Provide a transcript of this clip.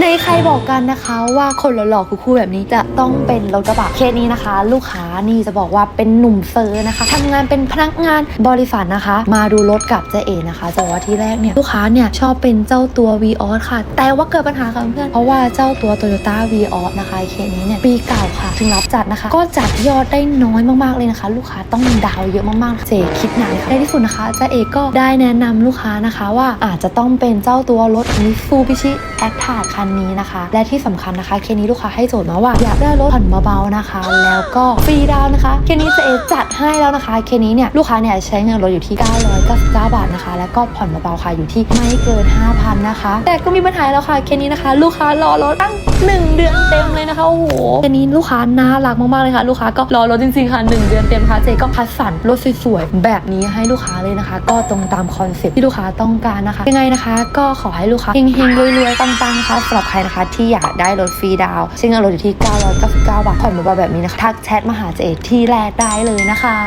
ในใครบอกกันนะคะว่าคนหล่อๆคู่ๆแบบนี้จะต้องเป็นรถกระบะเคสนี้นะคะ ลูกค้านี่จะบอกว่าเป็นหนุ่มเซอร์นะคะทำงานเป็นพนักงานบริษัทนะคะ มาดูรถกับเจเอนะคะจะบอกว่าที่แรกเนี่ยลูกค้าเนี่ยชอบเป็นเจ้าตัว v ีออสค่ะ แต่ว่าเกิดปัญหาค่ะเพื่อนเพราะว่าเจ้าตัว Toyota v ีออสนะคะเคสนี้เนี่ยปีเก่าค่ะ ถึงรับจัดนะคะ ก็จัดยอดได้น้อยมากๆเลยนะคะ ลูกค้าต้องดาวเยอะมากๆเจ๊คิดหนักค่ะในที่สุดนะคะเจเอก็ได้แนะนำลูกค้านะคะว่าอาจจะต้องเป็นเจ้าตัวรถ Mitsubishi a c t a คันนี้นะคะ และที่สำคัญนะคะ เคสนี้ลูกค้าให้โจทย์มาว่าอยากได้รถผ่อนเบาๆนะคะ แล้วก็ฟรีดาวนะคะ เคสนี้จะจัดให้แล้วนะคะ เคสนี้เนี่ยลูกค้าเนี่ยใช้เงินรถอยู่ที่ 999 บาทนะคะ แล้วก็ผ่อนเบาๆค่ะอยู่ที่ไม่เกิน 5,000 นะคะ แต่ก็มีปัญหาแล้วค่ะ เคสนี้นะคะ ลูกค้ารอรถตั้ง 1 เดือนเต็ม นะคะโอ้โหเคสนี้ลูกค้าน่ารักมากๆเลยค่ะ ลูกค้าก็รอรถจริงๆค่ะ1เดือนเต็มค่ะเจก็คัดสรรรถสวยๆแบบนี้ให้ลูกค้าเลยนะคะ ก็ตรงตามคอนเซ็ปที่ลูกค้าต้องการนะคะ ยังไงนะคะ ก็ขอให้ลูกค้าเฮงๆรวยๆปังๆนะคะสำหรับใครนะคะ ที่อยากได้รถฟรีดาวซึ่งรถอยู่ที่ 999 บาทผ่อนเบาๆแบบนี้นะคะทักแชทมาหาเจที่แรกได้เลยนะคะ